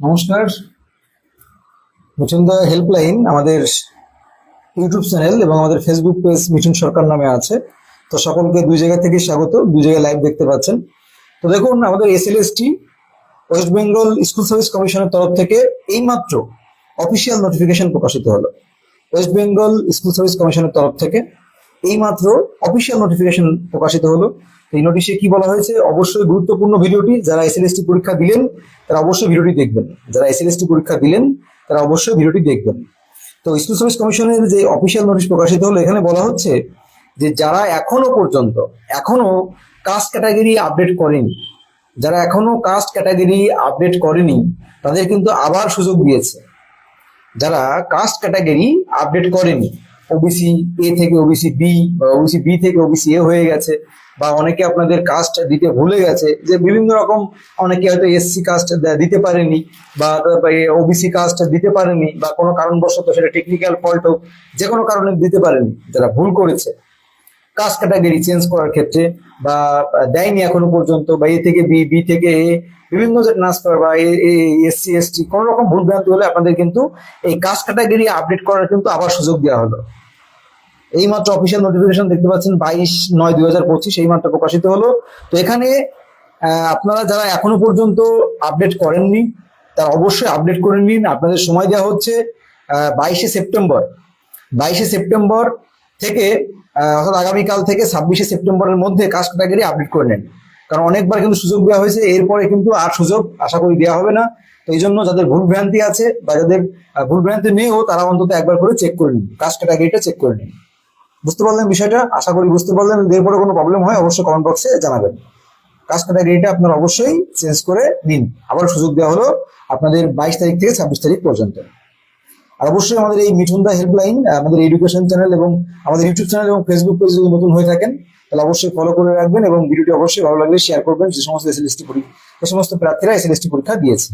নমস্কার। মিঠুনদা হেল্পলাইন আমাদের YouTube channel এবং আমাদের ফেসবুক পেজ মিঠুন সরকার নামে আছে। তো সকলকে দুই জায়গা থেকে স্বাগত, দুই জায়গায় লাইভ দেখতে পাচ্ছেন। তো দেখুন, আমাদের SLST West Bengal school service কমিশনের তরফ থেকে এইমাত্র অফিসিয়াল নোটিফিকেশন প্রকাশিত হলো। ওয়েস্ট বেঙ্গল স্কুল সার্ভিস কমিশনের তরফ থেকে এইমাত্র অফিসিয়াল নোটিফিকেশন প্রকাশিত হলো। এই নোটিশে কি বলা হয়েছে? অবশ্যই গুরুত্বপূর্ণ ভিডিওটি যারা এসএলএসটি পরীক্ষা দিলেন, তারা অবশ্যই ভিডিওটি দেখবেন। যারা এসএলএসটি পরীক্ষা দিলেন, তারা অবশ্যই ভিডিওটি দেখবেন। তো স্কুল সার্ভিস কমিশনের যে অফিসিয়াল নোটিশ প্রকাশিত হলো, এখানে বলা হচ্ছে যে যারা এখনও পর্যন্ত, এখনও কাস্ট ক্যাটাগরি আপডেট করেনি, যারা এখনও কাস্ট ক্যাটাগরি আপডেট করেনি, তাদের কিন্তু আবার সুযোগ দিয়েছে। যারা কাস্ট ক্যাটাগরি আপডেট করেনি ওবিসি এ থেকে ওবিসি বি বা ওবিসি বি থেকে ওবিসি এ হয়ে গেছে, বা অনেকে আপনাদের কাস্ট দিতে ভুলে গেছে, যে বিভিন্ন রকম অনেকে হয়তো এসসি কাস্ট দিতে পারেনি, বা ওবিসি কাস্ট দিতে পারেনি, বা কোনো কারণবশত সেটা টেকনিক্যাল ফল্ট হোক যে কোনো কারণে দিতে পারেনি, যারা ভুল করেছে। কাস্ট ক্যাটাগরি চেঞ্জ করার ক্ষেত্রে, বা দেয়নি এখনও পর্যন্ত, বা এ থেকে বি বি থেকে এ বিভিন্ন যে ট্রান্সফার বা এসসি এসটি কোনো রকম ভুল ভ্রান্তি হলে আপনাদের কিন্তু এই কাস্ট ক্যাটাগরি আপডেট করার কিন্তু আবার সুযোগ দেওয়া হলো। এই মাত্র অফিসিয়াল নোটিফিকেশন দেখতে পাচ্ছেন বাইশ নয় দুই হাজার পঁচিশ এই মাত্র প্রকাশিত হলো। তো এখানে আপনারা যারা এখনও পর্যন্ত আপডেট করেননি, তারা অবশ্যই আপডেট করে নিন। আপনাদের সময় দেওয়া হচ্ছে বাইশে সেপ্টেম্বর। বাইশে সেপ্টেম্বর থেকে অর্থাৎ আগামীকাল থেকে ছাব্বিশে সেপ্টেম্বরের মধ্যে কাস্ট ক্যাটাগরি আপডেট করে নেন। কারণ অনেকবার কিন্তু সুযোগ দেওয়া হয়েছে, এরপরে কিন্তু আর সুযোগ আশা করি দেওয়া হবে না। তো এই জন্য যাদের ভুল ভ্রান্তি আছে বা যাদের ভুল ভ্রান্তি নেও তারা অন্তত একবার করে চেক করে নিন। কাস্ট ক্যাটাগরিটা চেক করে নিন। বুঝতে পারলেন বিষয়টা? আশা করি বুঝতে পারলেন। এরপরে কোনো প্রবলেম হয়, অবশ্যই কমেন্ট বক্সে জানাবেন। কাস্ট ক্যাটাগরিটা আপনারা অবশ্যই চেঞ্জ করে নিন। আবার সুযোগ দেওয়া হলো আপনাদের বাইশ তারিখ থেকে ছাব্বিশ তারিখ পর্যন্ত। আর অবশ্যই আমাদের এই মিঠুনদা হেল্পলাইন আমাদের এডুকেশন চ্যানেল এবং আমাদের ইউটিউব চ্যানেল এবং ফেসবুক পেজ যদি নতুন হয়ে থাকেন, তাহলে অবশ্যই ফলো করে রাখবেন এবং ভিডিওটি অবশ্যই ভালো লাগলে শেয়ার করবেন। যে সমস্ত এসএলএসটি পরীক্ষা, যে সমস্ত প্রার্থীরা এসএলএসটি পরীক্ষা দিয়েছে।